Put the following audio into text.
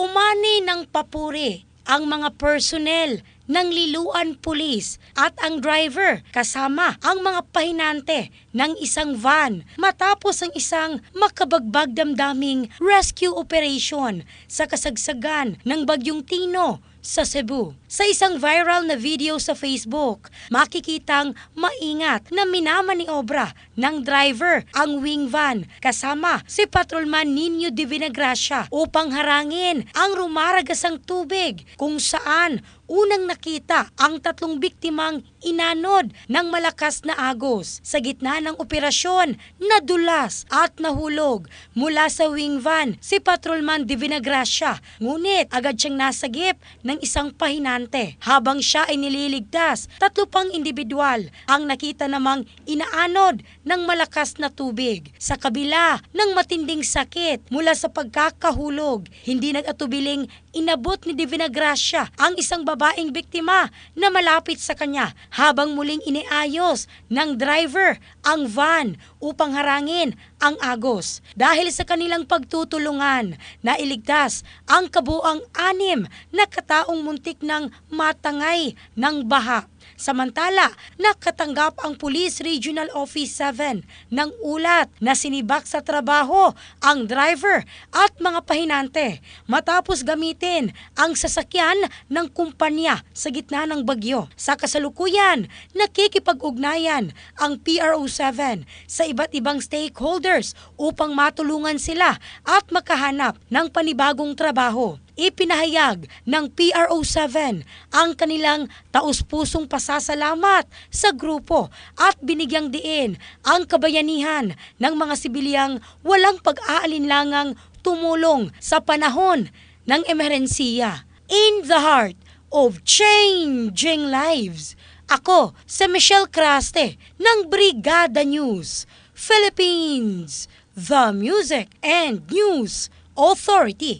umani ng papuri ang mga personnel ng Liluan Police at ang driver kasama ang mga pahinante ng isang van matapos ang isang makabagbag damdaming rescue operation sa kasagsagan ng Bagyong Tino sa Cebu. Sa isang viral na video sa Facebook, makikitang maingat na minamaniobra ng driver ang wing van kasama si Patrolman Nino de Vinagracia upang harangin ang rumaragasang tubig kung saan unang nakita ang tatlong biktimang inanod ng malakas na agos. Sa gitna ng operasyon, nadulas at nahulog mula sa wing van si Patrolman de Vinagracia. Ngunit agad siyang nasagip ng isang pahinante. Habang siya ay nililigtas, tatlo pang individual ang nakita namang inaanod ng malakas na tubig. Sa kabila ng matinding sakit mula sa pagkakahulog, hindi nag-atubiling inabot ni Divina Gracia ang isang babaeng biktima na malapit sa kanya habang muling iniayos ng driver ang van upang harangin ang agos. Dahil sa kanilang pagtutulungan, nailigtas ang kabuang anim na kataong muntik ng matangay ng baha. Samantala, nakatanggap ang Police Regional Office 7 ng ulat na sinibak sa trabaho ang driver at mga pahinante matapos gamitin ang sasakyan ng kumpanya sa gitna ng bagyo. Sa kasalukuyan, nakikipag-ugnayan ang PRO7 sa iba't ibang stakeholders upang matulungan sila at makahanap ng panibagong trabaho ipinahayag ng PRO7 ang kanilang taus-pusong pasasalamat sa grupo at binigyang diin ang kabayanihan ng mga sibilyang walang pag-aalinlangang tumulong sa panahon ng emerhensiya. In the heart of changing lives, ako si Michelle Craste ng Brigada News, Philippines, The Music and News Authority.